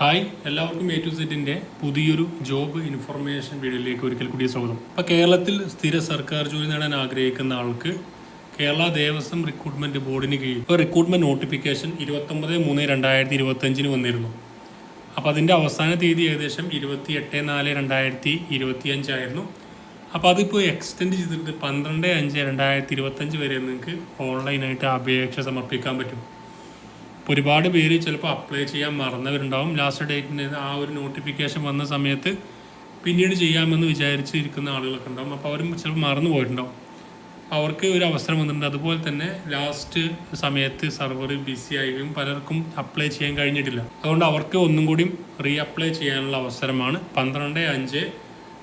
Hi എല്ലാവർക്കും A to സെറ്റിന്റെ പുതിയൊരു ജോബ് ഇൻഫർമേഷൻ വീഡിയോയിലേക്ക് ഒരിക്കൽ കൂടി സ്വാഗതം. ഇപ്പോൾ കേരളത്തിൽ സ്ഥിര സർക്കാർ ജോലി നേടാൻ ആഗ്രഹിക്കുന്ന ആൾക്ക് കേരള ദേവസ്വം റിക്രൂട്ട്മെന്റ് ബോർഡിന് കീഴിൽ ഇപ്പോൾ റിക്രൂട്ട്മെന്റ് നോട്ടിഫിക്കേഷൻ ഇരുപത്തൊമ്പത് മൂന്ന് രണ്ടായിരത്തി ഇരുപത്തഞ്ചിന് വന്നിരുന്നു. അപ്പോൾ അതിന്റെ അവസാന തീയതി ഏകദേശം ഇരുപത്തി എട്ട് നാല് രണ്ടായിരത്തി ഇരുപത്തി അഞ്ചായിരുന്നു അപ്പോൾ അതിപ്പോൾ എക്സ്റ്റെൻഡ് ചെയ്തിട്ട് പന്ത്രണ്ട് അഞ്ച് രണ്ടായിരത്തി ഇരുപത്തഞ്ച് വരെ നിങ്ങൾക്ക് ഓൺലൈനായിട്ട് അപേക്ഷ സമർപ്പിക്കാൻ പറ്റും. ഒരുപാട് പേര് ചിലപ്പോൾ അപ്ലൈ ചെയ്യാൻ മറന്നവരുണ്ടാവും. ലാസ്റ്റ് ഡേറ്റിന് ആ ഒരു നോട്ടിഫിക്കേഷൻ വന്ന സമയത്ത് പിന്നീട് ചെയ്യാമെന്ന് വിചാരിച്ച് ഇരിക്കുന്ന ആളുകളൊക്കെ ഉണ്ടാവും. അപ്പോൾ അവരും ചിലപ്പോൾ മറന്നു പോയിട്ടുണ്ടാവും. അവർക്ക് ഒരു അവസരം വന്നിട്ടുണ്ട്. അതുപോലെ തന്നെ ലാസ്റ്റ് സമയത്ത് സർവർ ബിസി ആയിരിക്കും പലർക്കും അപ്ലൈ ചെയ്യാൻ കഴിഞ്ഞിട്ടില്ല. അതുകൊണ്ട് അവർക്ക് ഒന്നും കൂടി റീ അപ്ലൈ ചെയ്യാനുള്ള അവസരമാണ്. പന്ത്രണ്ട് അഞ്ച്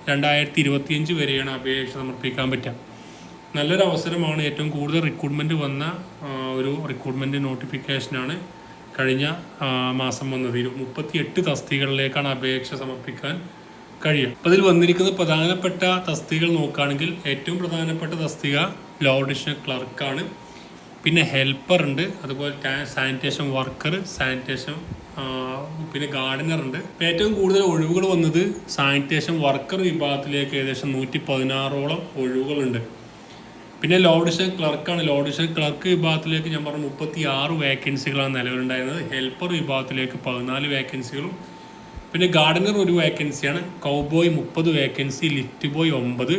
രണ്ടായിരത്തി ഇരുപത്തിയഞ്ച് വരെയാണ് അപേക്ഷ സമർപ്പിക്കാൻ പറ്റുക. നല്ലൊരു അവസരമാണ് ഏറ്റവും കൂടുതൽ റിക്രൂട്ട്മെന്റ് വന്ന ഒരു റിക്രൂട്ട്മെന്റ് നോട്ടിഫിക്കേഷനാണ് കഴിഞ്ഞ മാസം വന്ന തീരും മുപ്പത്തി എട്ട് തസ്തികകളിലേക്കാണ് അപേക്ഷ സമർപ്പിക്കാൻ കഴിയും അപ്പോൾ ഇതിൽ വന്നിരിക്കുന്ന പ്രധാനപ്പെട്ട തസ്തികൾ നോക്കുകയാണെങ്കിൽ ഏറ്റവും പ്രധാനപ്പെട്ട തസ്തിക ലോ ഡിഷൻ ക്ലർക്കാണ് പിന്നെ ഹെൽപ്പർ ഉണ്ട് അതുപോലെ സാനിറ്റേഷൻ വർക്കർ സാനിറ്റേഷൻ പിന്നെ ഗാർഡനർ ഉണ്ട്. ഏറ്റവും കൂടുതൽ ഒഴിവുകൾ വന്നത് സാനിറ്റേഷൻ വർക്കർ വിഭാഗത്തിലേക്ക് ഏകദേശം നൂറ്റി പതിനാറോളം ഒഴിവുകളുണ്ട്. പിന്നെ ലോഡിഷൻ ക്ലർക്കാണ്. ലോഡിഷൻ ക്ലർക്ക് വിഭാഗത്തിലേക്ക് ഞാൻ പറഞ്ഞു മുപ്പത്തി ആറ് വേക്കൻസികളാണ് നിലവിലുണ്ടായിരുന്നത്. ഹെൽപ്പർ വിഭാഗത്തിലേക്ക് പതിനാല് വേക്കൻസികളും പിന്നെ ഗാർഡനർ ഒരു വേക്കൻസിയാണ് കൗബോയ് മുപ്പത് വേക്കൻസി ലിഫ്റ്റ് ബോയ് ഒമ്പത്.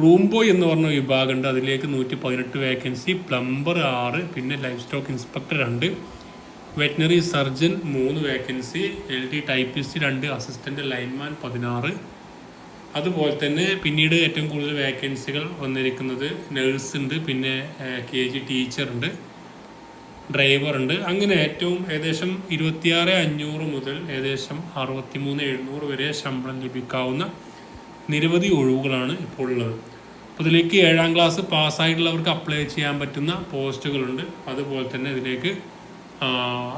റൂം ബോയ് എന്ന് പറഞ്ഞ വിഭാഗമുണ്ട്. അതിലേക്ക് നൂറ്റി പതിനെട്ട് വേക്കൻസി പ്ലംബർ ആറ്. പിന്നെ ലൈഫ് സ്റ്റോക്ക് ഇൻസ്പെക്ടർ രണ്ട്. വെറ്റിനറി സർജൻ മൂന്ന് വേക്കൻസി എൽ ഡി ടൈപ്പിസ്റ്റ് രണ്ട് അസിസ്റ്റന്റ് ലൈൻമാൻ പതിനാറ്. അതുപോലെ തന്നെ പിന്നീട് ഏറ്റവും കൂടുതൽ വേക്കൻസികൾ വന്നിരിക്കുന്നത് നഴ്സ് ഉണ്ട് പിന്നെ കെ ജി ഡ്രൈവർ ഉണ്ട് അങ്ങനെ ഏറ്റവും ഏകദേശം ഇരുപത്തിയാറ് അഞ്ഞൂറ് മുതൽ ഏകദേശം അറുപത്തിമൂന്ന് എഴുന്നൂറ് വരെ ശമ്പളം ലഭിക്കാവുന്ന നിരവധി ഒഴിവുകളാണ് ഇപ്പോൾ ഉള്ളത്. അപ്പോൾ ഇതിലേക്ക് ഏഴാം ക്ലാസ് പാസ്സായിട്ടുള്ളവർക്ക് അപ്ലൈ ചെയ്യാൻ പറ്റുന്ന പോസ്റ്റുകളുണ്ട് അതുപോലെ തന്നെ ഇതിലേക്ക്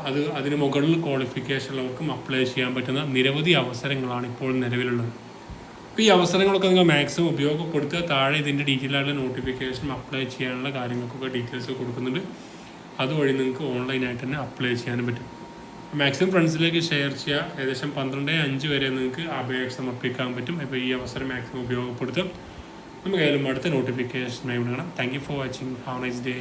അത് അതിന് മുകളിൽ ക്വാളിഫിക്കേഷൻ ഉള്ളവർക്കും അപ്ലൈ ചെയ്യാൻ പറ്റുന്ന നിരവധി അവസരങ്ങളാണ് ഇപ്പോൾ നിലവിലുള്ളത്. അപ്പോൾ ഈ അവസരങ്ങളൊക്കെ നിങ്ങൾ മാക്സിമം ഉപയോഗപ്പെടുത്തുക താഴെ ഇതിന്റെ ഡീറ്റെയിൽ ആയിട്ടുള്ള നോട്ടിഫിക്കേഷൻ അപ്ലൈ ചെയ്യാനുള്ള കാര്യങ്ങൾക്കൊക്കെ ഡീറ്റെയിൽസ് കൊടുക്കുന്നുണ്ട്. അതുവഴി നിങ്ങൾക്ക് ഓൺലൈനായിട്ട് തന്നെ അപ്ലൈ ചെയ്യാനും പറ്റും. മാക്സിമം ഫ്രണ്ട്സിലേക്ക് ഷെയർ ചെയ്യുക ഏകദേശം പന്ത്രണ്ട് അഞ്ച് വരെ നിങ്ങൾക്ക് അപേക്ഷ സമർപ്പിക്കാൻ പറ്റും. അപ്പോൾ ഈ അവസരം മാക്സിമം ഉപയോഗപ്പെടുത്തും. നമുക്ക് ഏതായാലും അടുത്ത നോട്ടിഫിക്കേഷനായി വിടണം thank you for watching have nice day